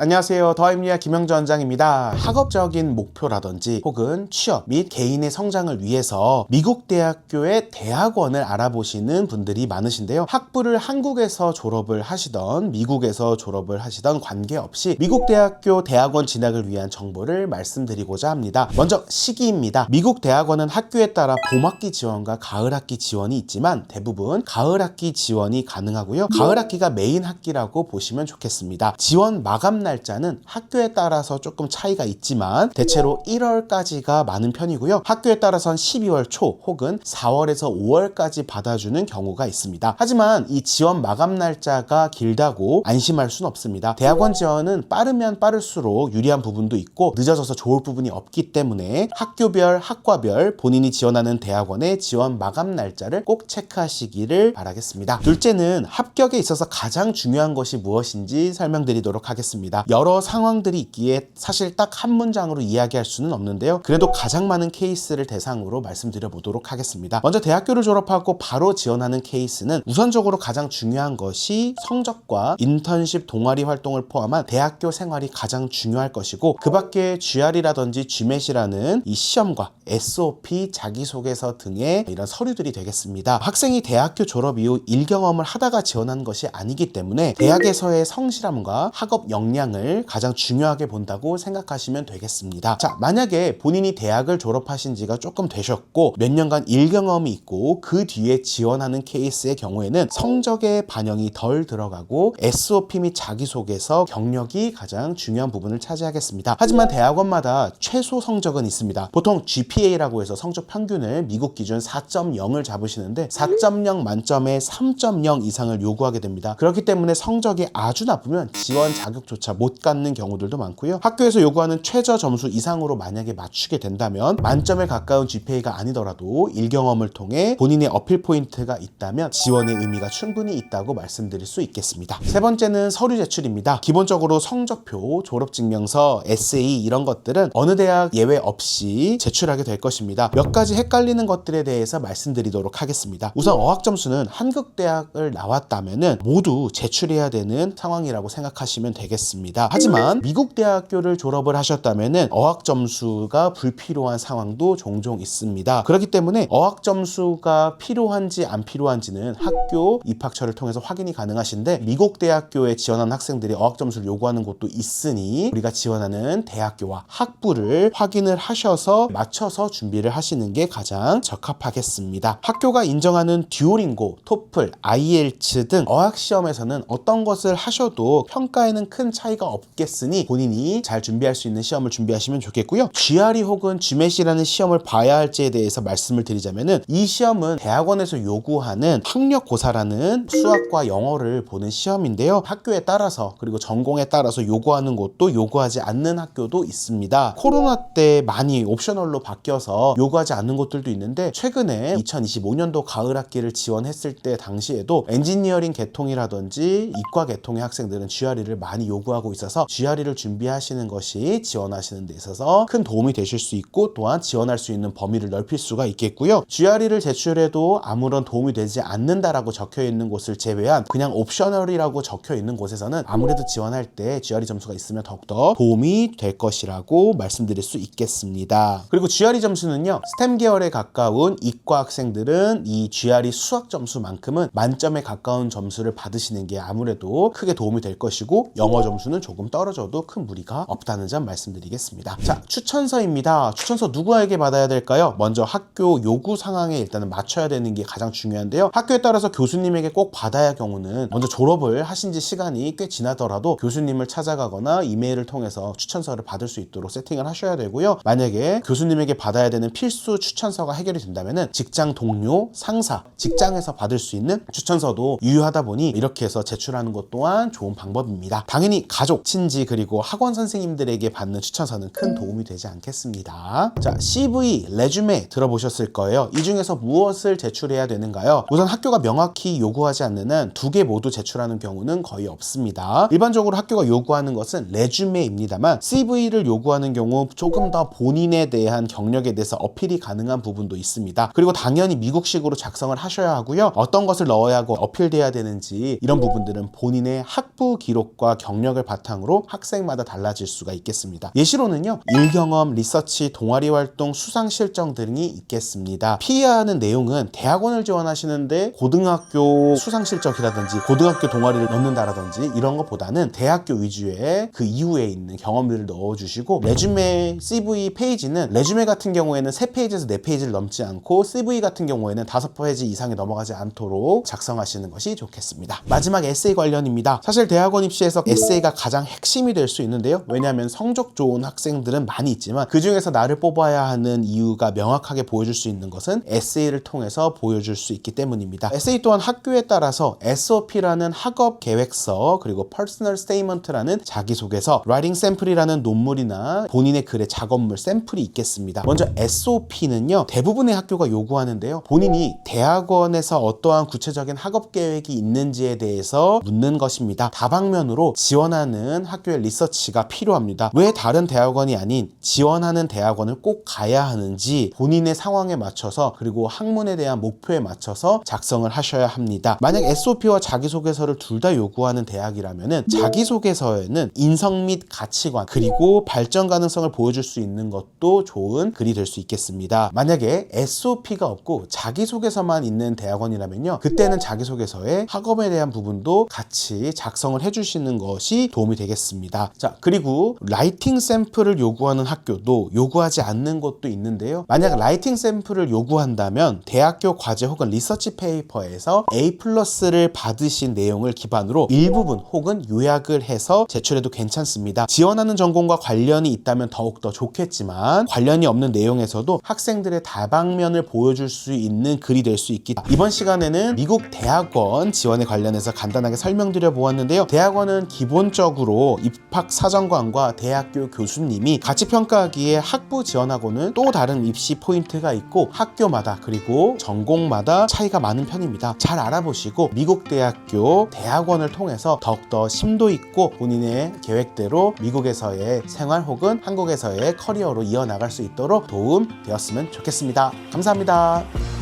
안녕하세요. 더입니아 김영주 원장입니다. 학업적인 목표라든지 혹은 취업 및 개인의 성장을 위해서 미국 대학교의 대학원을 알아보시는 분들이 많으신데요. 학부를 한국에서 졸업을 하시던 미국에서 졸업을 하시던 관계없이 미국 대학교 대학원 진학을 위한 정보를 말씀드리고자 합니다. 먼저 시기입니다. 미국 대학원은 학교에 따라 봄학기 지원과 가을학기 지원이 있지만 대부분 가을학기 지원이 가능하고요. 가을학기가 메인 학기라고 보시면 좋겠습니다. 지원 마감 날짜는 학교에 따라서 조금 차이가 있지만 대체로 1월까지가 많은 편이고요. 학교에 따라선 12월 초 혹은 4월에서 5월까지 받아주는 경우가 있습니다. 하지만 이 지원 마감 날짜가 길다고 안심할 수는 없습니다. 대학원 지원은 빠르면 빠를수록 유리한 부분도 있고 늦어져서 좋을 부분이 없기 때문에 학교별, 학과별 본인이 지원하는 대학원의 지원 마감 날짜를 꼭 체크하시기를 바라겠습니다. 둘째는 합격에 있어서 가장 중요한 것이 무엇인지 설명드리도록 하겠습니다. 여러 상황들이 있기에 사실 딱 한 문장으로 이야기할 수는 없는데요. 그래도 가장 많은 케이스를 대상으로 말씀드려 보도록 하겠습니다. 먼저 대학교를 졸업하고 바로 지원하는 케이스는 우선적으로 가장 중요한 것이 성적과 인턴십 동아리 활동을 포함한 대학교 생활이 가장 중요할 것이고 그 밖에 GR이라든지 GMAT이라는 이 시험과 SOP, 자기소개서 등의 이런 서류들이 되겠습니다. 학생이 대학교 졸업 이후 일경험을 하다가 지원한 것이 아니기 때문에 대학에서의 성실함과 학업 역량 을 가장 중요하게 본다고 생각하시면 되겠습니다. 자, 만약에 본인이 대학을 졸업하신 지가 조금 되셨고 몇 년간 일경험이 있고 그 뒤에 지원하는 케이스의 경우에는 성적의 반영이 덜 들어가고 SOP 및 자기소개서 경력이 가장 중요한 부분을 차지하겠습니다. 하지만 대학원마다 최소 성적은 있습니다. 보통 GPA라고 해서 성적 평균을 미국 기준 4.0을 잡으시는데 4.0 만점에 3.0 이상을 요구하게 됩니다. 그렇기 때문에 성적이 아주 나쁘면 지원 자격조차 못 갖는 경우들도 많고요. 학교에서 요구하는 최저 점수 이상으로 만약에 맞추게 된다면 만점에 가까운 GPA가 아니더라도 일경험을 통해 본인의 어필 포인트가 있다면 지원의 의미가 충분히 있다고 말씀드릴 수 있겠습니다. 세 번째는 서류 제출입니다. 기본적으로 성적표, 졸업증명서, 에세이 이런 것들은 어느 대학 예외 없이 제출하게 될 것입니다. 몇 가지 헷갈리는 것들에 대해서 말씀드리도록 하겠습니다. 우선 어학 점수는 한국 대학을 나왔다면은 모두 제출해야 되는 상황이라고 생각하시면 되겠습니다. 하지만 미국 대학교를 졸업을 하셨다면은 어학 점수가 불필요한 상황도 종종 있습니다. 그렇기 때문에 어학 점수가 필요한지 안 필요한지는 학교 입학처를 통해서 확인이 가능하신데 미국 대학교에 지원한 학생들이 어학 점수를 요구하는 곳도 있으니 우리가 지원하는 대학교와 학부를 확인을 하셔서 맞춰서 준비를 하시는 게 가장 적합하겠습니다. 학교가 인정하는 듀오링고, 토플, IELTS 등 어학 시험에서는 어떤 것을 하셔도 평가에는 큰 차이 가 없겠으니 본인이 잘 준비할 수 있는 시험을 준비하시면 좋겠고요. GRE 혹은 GMAT이라는 시험을 봐야 할지에 대해서 말씀을 드리자면은 이 시험은 대학원에서 요구하는 학력고사라는 수학과 영어를 보는 시험인데요. 학교에 따라서 그리고 전공에 따라서 요구하는 곳도 요구하지 않는 학교도 있습니다. 코로나 때 많이 옵셔널로 바뀌어서 요구하지 않는 곳들도 있는데 최근에 2025년도 가을 학기를 지원했을 때 당시에도 엔지니어링 계통이라든지 이과 계통의 학생들은 GRE를 많이 요 구하고 있어서 GRE를 준비하시는 것이 지원하시는 데 있어서 큰 도움이 되실 수 있고 또한 지원할 수 있는 범위를 넓힐 수가 있겠고요. GRE를 제출해도 아무런 도움이 되지 않는다라고 적혀 있는 곳을 제외한 그냥 옵셔널이라고 적혀 있는 곳에서는 아무래도 지원할 때 GRE 점수가 있으면 더욱더 도움이 될 것이라고 말씀드릴 수 있겠습니다. 그리고 GRE 점수는요. 스템 계열에 가까운 이과 학생들은 이 GRE 수학 점수만큼은 만점에 가까운 점수를 받으시는 게 아무래도 크게 도움이 될 것이고 영어 점수 는 조금 떨어져도 큰 무리가 없다는 점 말씀드리겠습니다. 자, 추천서입니다. 추천서 누구에게 받아야 될까요? 먼저 학교 요구 상황에 일단은 맞춰야 되는 게 가장 중요한데요. 학교에 따라서 교수님에게 꼭 받아야 할 경우는 먼저 졸업을 하신 지 시간이 꽤 지나더라도 교수님을 찾아가거나 이메일을 통해서 추천서를 받을 수 있도록 세팅을 하셔야 되고요. 만약에 교수님에게 받아야 되는 필수 추천서가 해결이 된다면은 직장 동료, 상사, 직장에서 받을 수 있는 추천서도 유효하다 보니 이렇게 해서 제출하는 것 또한 좋은 방법입니다. 당연히 가족, 친지 그리고 학원 선생님들에게 받는 추천서는 큰 도움이 되지 않겠습니다. 자, CV, 레주메 들어보셨을 거예요. 이 중에서 무엇을 제출해야 되는가요? 우선 학교가 명확히 요구하지 않는 한 두 개 모두 제출하는 경우는 거의 없습니다. 일반적으로 학교가 요구하는 것은 레주메입니다만 CV를 요구하는 경우 조금 더 본인에 대한 경력에 대해서 어필이 가능한 부분도 있습니다. 그리고 당연히 미국식으로 작성을 하셔야 하고요. 어떤 것을 넣어야 하고 어필돼야 되는지 이런 부분들은 본인의 학부 기록과 경력을 바탕으로 학생마다 달라질 수가 있겠습니다. 예시로는요, 일경험, 리서치, 동아리 활동, 수상 실정 등이 있겠습니다. 피하는 내용은 대학원을 지원하시는데 고등학교 수상 실적이라든지 고등학교 동아리를 넣는다라든지 이런 것보다는 대학교 위주의 그 이후에 있는 경험들을 넣어주시고 레주메 CV 페이지는 레주메 같은 경우에는 3페이지에서 4페이지를 넘지 않고 CV 같은 경우에는 5페이지 이상이 넘어가지 않도록 작성하시는 것이 좋겠습니다. 마지막 에세이 관련입니다. 사실 대학원 입시에서 에세이가 가장 핵심이 될 수 있는데요. 왜냐하면 성적 좋은 학생들은 많이 있지만 그 중에서 나를 뽑아야 하는 이유가 명확하게 보여줄 수 있는 것은 에세이를 통해서 보여줄 수 있기 때문입니다. 에세이 또한 학교에 따라서 SOP라는 학업 계획서 그리고 Personal Statement라는 자기소개서, Writing Sample이라는 논문이나 본인의 글의 작업물 샘플이 있겠습니다. 먼저 SOP는요 대부분의 학교가 요구하는데요. 본인이 대학원에서 어떠한 구체적인 학업 계획이 있는지에 대해서 묻는 것입니다. 다방면으로 지원하는 학교의 리서치가 필요합니다. 왜 다른 대학원이 아닌 지원하는 대학원을 꼭 가야 하는지 본인의 상황에 맞춰서 그리고 학문에 대한 목표에 맞춰서 작성을 하셔야 합니다. 만약 SOP와 자기소개서를 둘 다 요구하는 대학이라면은 자기소개서에는 인성 및 가치관 그리고 발전 가능성을 보여줄 수 있는 것도 좋은 글이 될 수 있겠습니다. 만약에 SOP가 없고 자기소개서만 있는 대학원이라면요. 그때는 자기소개서에 학업에 대한 부분도 같이 작성을 해주시는 것이 도움이 되겠습니다. 자, 그리고 라이팅 샘플을 요구하는 학교도 요구하지 않는 곳도 있는데요. 만약 라이팅 샘플을 요구한다면 대학교 과제 혹은 리서치 페이퍼에서 A 플러스를 받으신 내용을 기반으로 일부분 혹은 요약을 해서 제출해도 괜찮습니다. 지원하는 전공과 관련이 있다면 더욱더 좋겠지만 관련이 없는 내용에서도 학생들의 다방면을 보여줄 수 있는 글이 될 수 있기 이번 시간에는 미국 대학원 지원에 관련해서 간단하게 설명드려 보았는데요. 대학원은 기본 적으로 입학 사정관과 대학교 교수님이 가치 평가하기에 학부 지원하고는 또 다른 입시 포인트가 있고 학교마다 그리고 전공마다 차이가 많은 편입니다. 잘 알아보시고 미국 대학교 대학원을 통해서 더욱더 심도 있고 본인의 계획대로 미국에서의 생활 혹은 한국에서의 커리어로 이어나갈 수 있도록 도움 되었으면 좋겠습니다. 감사합니다.